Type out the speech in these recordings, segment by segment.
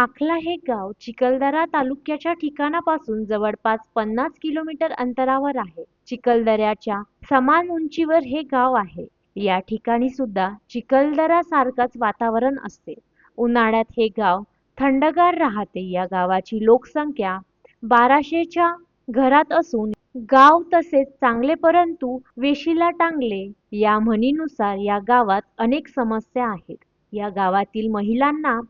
माखला हे गाव चिखलदरा तालुक्याच्या ठिकाणापासून जवळपास पन्नास किलोमीटर अंतरावर आहे. चिखलदऱ्याच्या समान उंचीवर हे गाव आहे. या ठिकाणी सुद्धा चिखलदरा सारखंच वातावरण असते. उन्हाळ्यात हे गाव थंडगार राहते. या गावाची लोकसंख्या बाराशेच्या घरात असून गाव तसेच चांगले परंतु वेशीला टांगले. या म्हणीनुसार या गावात अनेक समस्या आहेत. या गावातील महिलांना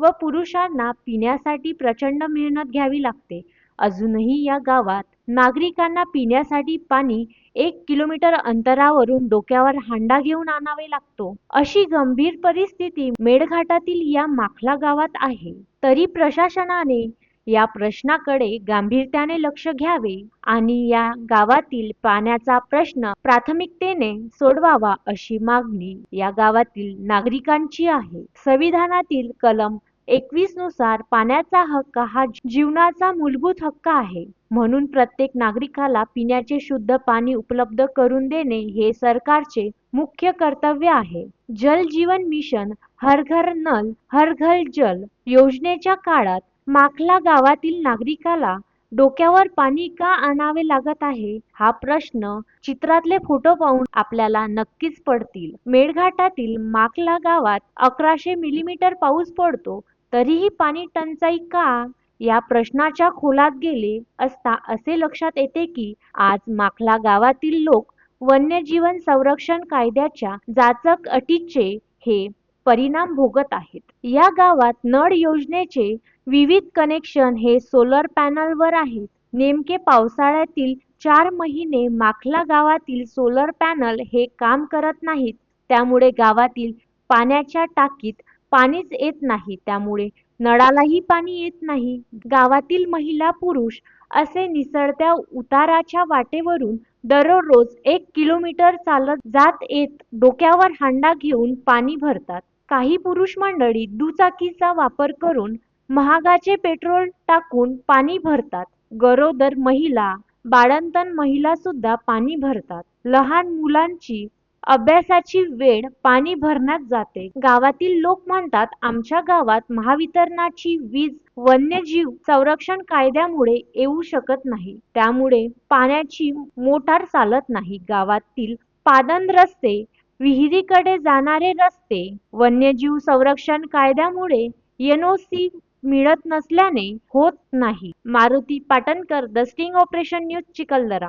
व पुरुषांना पिण्यासाठी प्रचंड मेहनत घ्यावी लागते. अजूनही या गावात नागरिकांना पिण्यासाठी पाणी एक किलोमीटर अंतरावरून डोक्यावर हांडा घेऊन आणावे लागतो. अशी गंभीर परिस्थिती मेळघाटातील या माखला गावात आहे. तरी प्रशासनाने या प्रश्नाकडे गांभीर्याने लक्ष घ्यावे आणि या गावातील पाण्याचा प्रश्न प्राथमिकतेने सोडवावा अशी मागणी या गावातील नागरिकांची आहे. संविधानातील कलम एकवीसनुसार पाण्याचा हक्क हा जीवनाचा मूलभूत हक्क आहे. म्हणून प्रत्येक नागरिकाला पिण्याचे शुद्ध पाणी उपलब्ध करून देणे हे सरकारचे मुख्य कर्तव्य आहे. जल जीवन मिशन हर घर नल हर घर जल योजनेच्या काळात माखला गावातील नागरिकाला डोक्यावर पाणी का आणावे लागत आहे? हा प्रश्न चित्रातले फोटो पाहून आपल्याला नक्कीच पडतील. मेळघाटातील माखला गावात अकराशे मिलीमीटर पाऊस पडतो. तरीही पाणी टंचाई का या प्रश्नाच्या खोलात गेले असता असे लक्षात येते की आज माखला गावातील लोक वन्यजीवन संरक्षण कायद्याच्या जाचक अटीचे हे परिणाम भोगत आहेत. या गावात नळ योजनेचे विविध कनेक्शन हे सोलर पॅनलवर आहेत. नेमके पावसाळ्यातील चार महिने माखला गावातील सोलर पॅनल हे काम करत नाहीत. त्यामुळे गावातील पाण्याच्या टाकीत पाणीच येत नाही. त्यामुळे नळालाही पाणी येत नाही. गावातील महिला पुरुष असे निसळत्या उताराच्या वाटेवरून दररोज एक किलोमीटर चालत जात येत डोक्यावर हांडा घेऊन पाणी भरतात. काही पुरुष मंडळी दुचाकीचा वापर करून महागाचे पेट्रोल टाकून पाणी भरतात. गरोदर महिला बाळंतण महिला सुद्धा पाणी भरतात. लहान मुलांची अभ्यासाची वेळ पाणी भरण्यात जाते. गावातील लोक म्हणतात आमच्या गावात महावितरणाची वीज वन्यजीव संरक्षण कायद्यामुळे येऊ शकत नाही. त्यामुळे पाण्याची मोटार चालत नाही. गावातील पादन रस्ते विहिरीकडे जाणारे रस्ते वन्यजीव संरक्षण कायद्यामुळे एनओसी मिळत नसल्याने होत नाही. Maruti Patankar the sting operation news Chikhaldara.